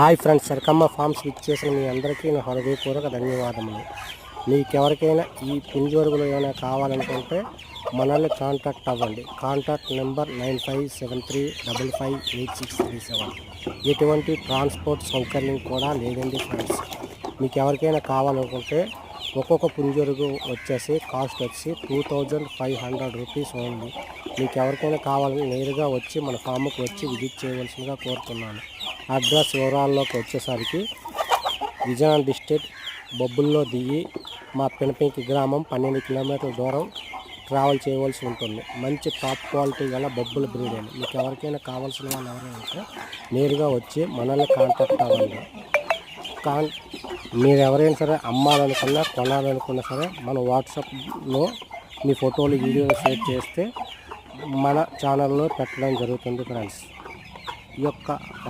Hi friends సరికమ్మ forms చేసిన మీ అందరికీ నా హృదయపూర్వక ధన్యవాదములు. మీకు ఎవరికైనా ఈ పుంజోరుగులు ఏమైనా కావాలనుకుంటే మనల్ని కాంటాక్ట్ అవ్వండి. Contact number nine five seven three double five eight six three seven. ఎటువంటి ట్రాన్స్పోర్ట్ సౌకర్యం కూడా లేదండి ఫ్రెండ్స్. మీకు ఎవరికైనా కావాలనుకుంటే ఒక్కొక్క పుంజరుగు వచ్చేసి కాస్ట్ వచ్చి two thousand five hundred rupees only. మీకు ఎవరికైనా కావాలని నేరుగా వచ్చి మన ఫామ్కి వచ్చి విజిట్ చేయవలసిందిగా కోరుతున్నాను. అడ్రస్ వివరాల్లోకి వచ్చేసరికి విజయనగరం డిస్ట్రిక్ట్ బొబ్బుల్లో దిగి మా పినపింకి గ్రామం పన్నెండు కిలోమీటర్ల దూరం ట్రావెల్ చేయవలసి ఉంటుంది. మంచి టాప్ క్వాలిటీ గల బొబ్బుల బ్రీడ్ అండి మీకు ఎవరికైనా కావాల్సిన వాళ్ళు ఎవరైనా ఉంటే నేరుగా వచ్చి మనల్ని కాంటాక్ట్ అవ్వండి. కాన్ మీరు ఎవరైనా సరే అమ్మాలనుకున్నా కొనాలనుకున్నా సరే మన వాట్సాప్లో మీ ఫోటోలు వీడియోలు షేర్ చేస్తే మన ఛానల్లో పెట్టడం జరుగుతుంది ఫ్రెండ్స్. ఈ యొక్క